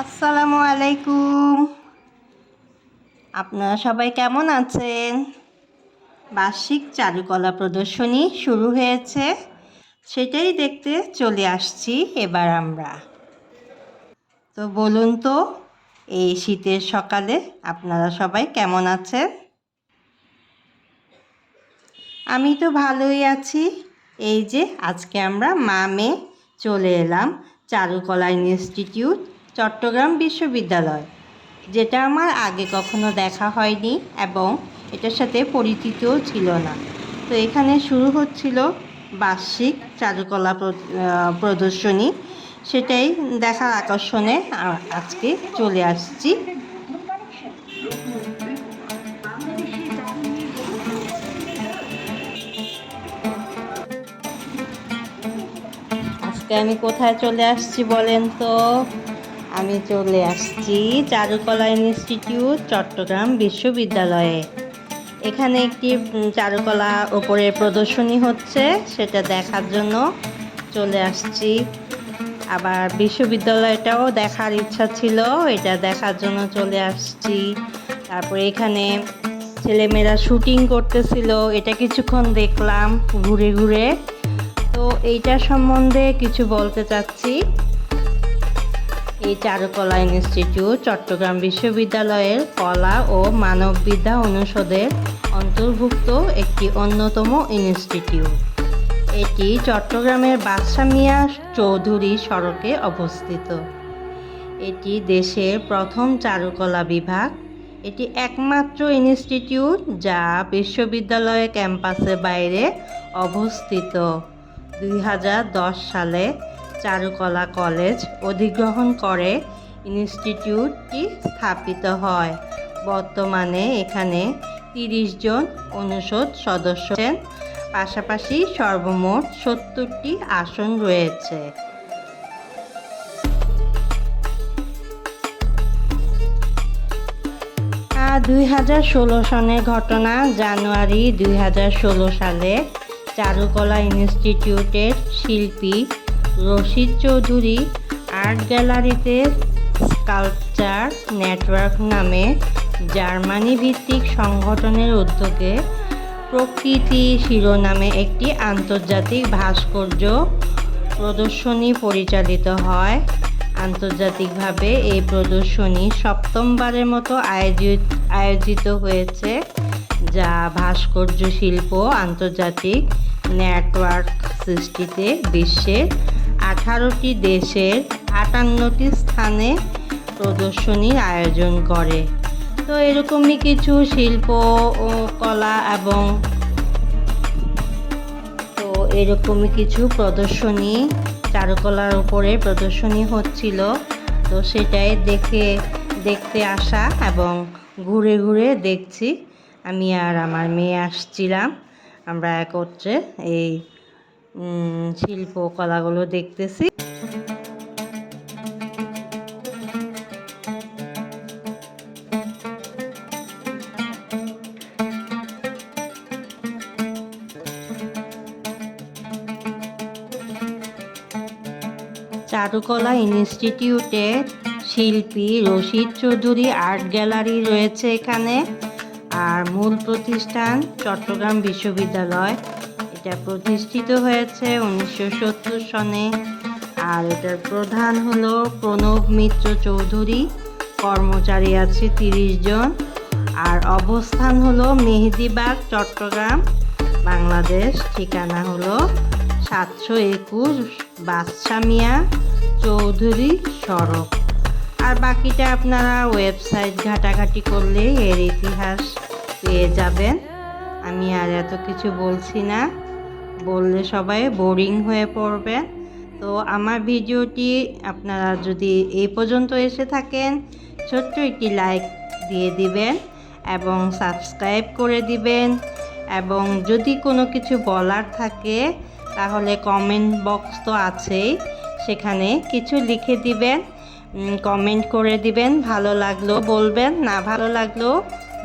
আসসালামু আলাইকুম আপনারা সবাই কেমন আছেন? বার্ষিক চারুকলা প্রদর্শনী শুরু হয়েছে। সেটাই দেখতে চলে আসছি এবার আমরা। তো বলুন তো, এই শীতের সকালে আপনারা সবাই কেমন আছেন? আমি তো ভালোই আছি। এই যে আজকে আমরা মা মেয়ে চলে এলাম চারুকলা ইনস্টিটিউট চট্টগ্রাম বিশ্ববিদ্যালয়, যেটা আমার আগে কখনো দেখা হয়নি এবং এটার সাথে পরিচিতও ছিল না। তো এখানে শুরু হচ্ছিল বার্ষিক চারুকলা প্র- প্রদর্শনী। সেটাই দেখার আকর্ষণে আজকে চলে আসছি। আজকে আমি কোথায় চলে আসছি বলেন তো? আমি চলে আসছি চারুকলা ইনস্টিটিউট, চট্টগ্রাম বিশ্ববিদ্যালয়ে। এখানে একটি চারুকলা ওপরে প্রদর্শনী হচ্ছে, সেটা দেখার জন্য চলে আসছি। আবার বিশ্ববিদ্যালয়টাও দেখার ইচ্ছা ছিল, এটা দেখার জন্য চলে আসছি। তারপরে এখানে ছেলেমেয়েরা শুটিং করতেছিল, এটা কিছুক্ষণ দেখলাম ঘুরে ঘুরে। তো এইটা সম্বন্ধে কিছু বলতে চাচ্ছি। এই চারুকলা ইনস্টিটিউট চট্টগ্রাম বিশ্ববিদ্যালয়ের কলা ও মানববিদ্যা অনুষদের অন্তর্ভুক্ত একটি অন্যতম ইনস্টিটিউট। এটি চট্টগ্রামের বাদশা মিয়া চৌধুরী সড়কে অবস্থিত। এটি দেশের প্রথম চারুকলা বিভাগ। এটি একমাত্র ইনস্টিটিউট যা বিশ্ববিদ্যালয় ক্যাম্পাসের বাইরে অবস্থিত। দুই হাজার দশ সালে চারুকলা কলেজ অধিগ্রহণ করে ইনস্টিটিউটটি স্থাপিত হয়। বর্তমানে এখানে তিরিশ জন অনুষদ সদস্য পাশাপাশি সর্বমোট সত্তরটি আসন রয়েছে। দুই হাজার ষোলো সনের ঘটনা জানুয়ারি দুই হাজার ষোলো সালে চারুকলা ইনস্টিটিউটের শিল্পী রশিদ চৌধুরী আর্ট গ্যালারিতে স্কাল্পচার নেটওয়ার্ক নামে জার্মানি ভিত্তিক সংগঠনের উদ্যোগে প্রকৃতি শিরোনামে একটি আন্তর্জাতিক ভাস্কর্য প্রদর্শনী পরিচালিত হয়। আন্তর্জাতিকভাবে এই প্রদর্শনী সপ্তমবারের মতো আয়োজিত আয়োজিত হয়েছে, যা ভাস্কর্য শিল্প আন্তর্জাতিক নেটওয়ার্ক সৃষ্টিতে বিশ্বের আঠারোটি দেশের আটান্নটি স্থানে প্রদর্শনীর আয়োজন করে। তো এরকমই কিছু শিল্প ও কলা এবং তো এরকমই কিছু প্রদর্শনী চারুকলার উপরে প্রদর্শনী হচ্ছিল। তো সেটাই দেখে, দেখতে আসা এবং ঘুরে ঘুরে দেখছি। আমি আর আমার মেয়ে আসছিলাম। আমরা একত্রে এই উম, শিল্প কলাগুলো দেখতেছি। চারুকলা ইনস্টিটিউটে শিল্পী রশিদ চৌধুরী আর্ট গ্যালারি রয়েছে এখানে। আর মূল প্রতিষ্ঠান চট্টগ্রাম বিশ্ববিদ্যালয়। এটা প্রতিষ্ঠিত হয়েছে উনিশশো সত্তর সনে। আর এটার প্রধান হলো প্রণব মিত্র চৌধুরী। কর্মচারী আছে তিরিশ জন। আর অবস্থান হলো মেহেদিবাগ, চট্টগ্রাম, বাংলাদেশ। ঠিকানা হলো সাতশো একুশ বাদশা মিয়া চৌধুরী সড়ক। আর বাকিটা আপনারা ওয়েবসাইট ঘাটাঘাটি করলে এর ইতিহাস পেয়ে যাবেন। আমি আর এত কিছু বলছি না। বললে সবাই বোরিং হয়ে পড়বে। তো আমার ভিডিওটি আপনারা যদি এই পর্যন্ত এসে থাকেন, ছোট্ট একটি লাইক দিয়ে দিবেন এবং সাবস্ক্রাইব করে দিবেন। এবং যদি কোনো কিছু বলার থাকে, তাহলে কমেন্ট বক্স তো আছেই, সেখানে কিছু লিখে দিবেন কমেন্ট করে দিবেন, ভালো লাগল বলবেন, না ভালো লাগল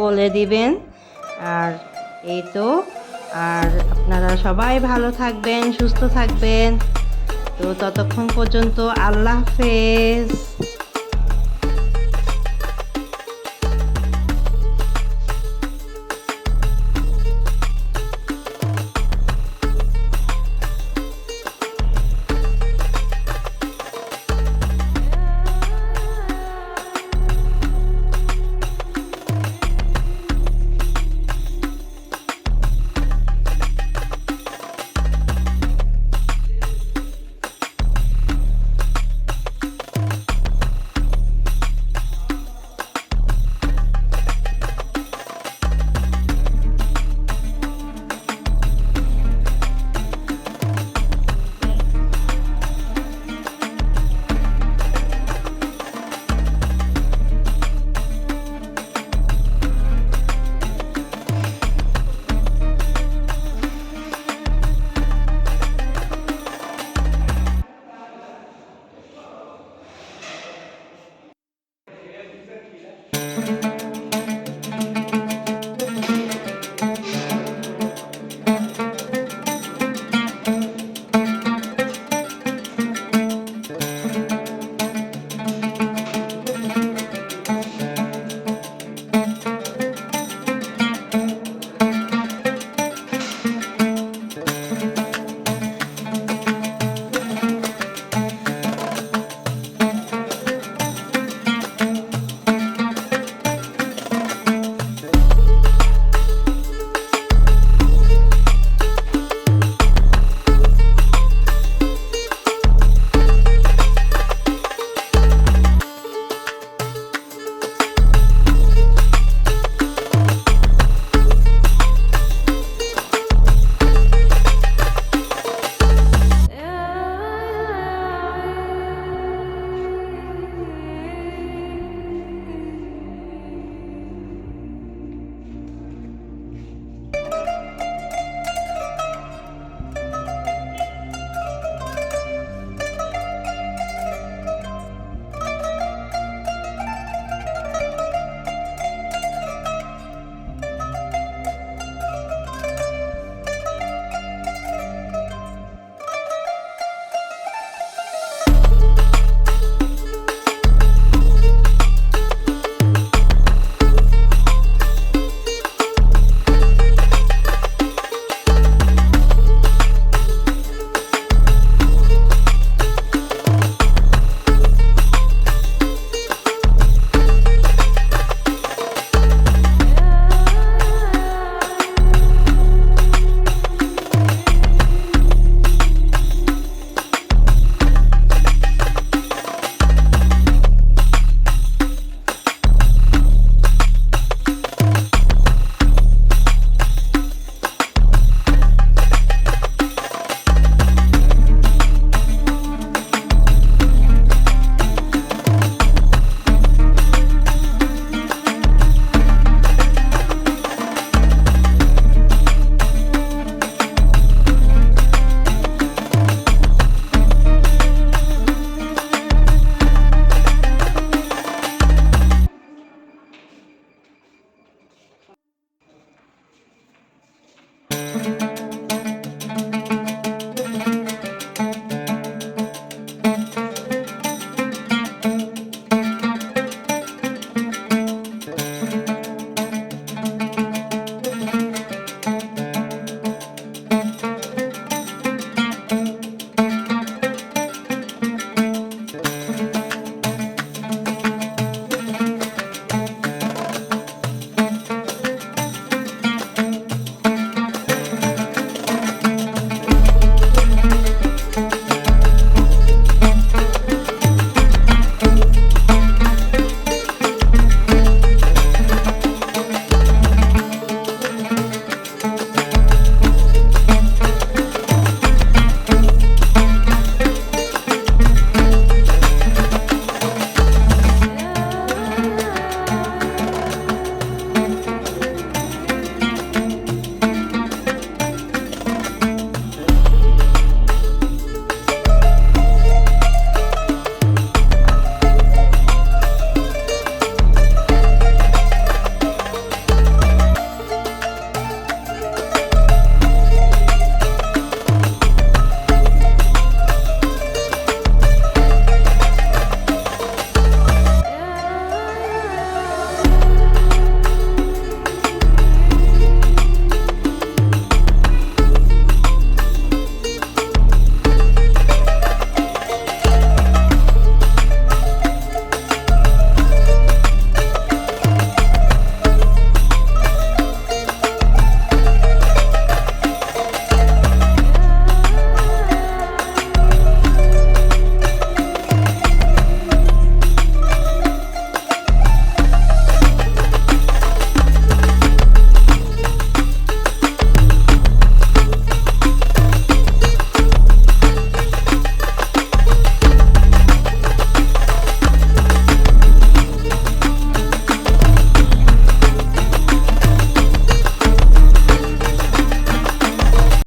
বলে দিবেন। আর এই তো আর আপনারা সবাই ভালো থাকবেন সুস্থ থাকবেন। তো ততক্ষণ পর্যন্ত আল্লাহ হাফেজ।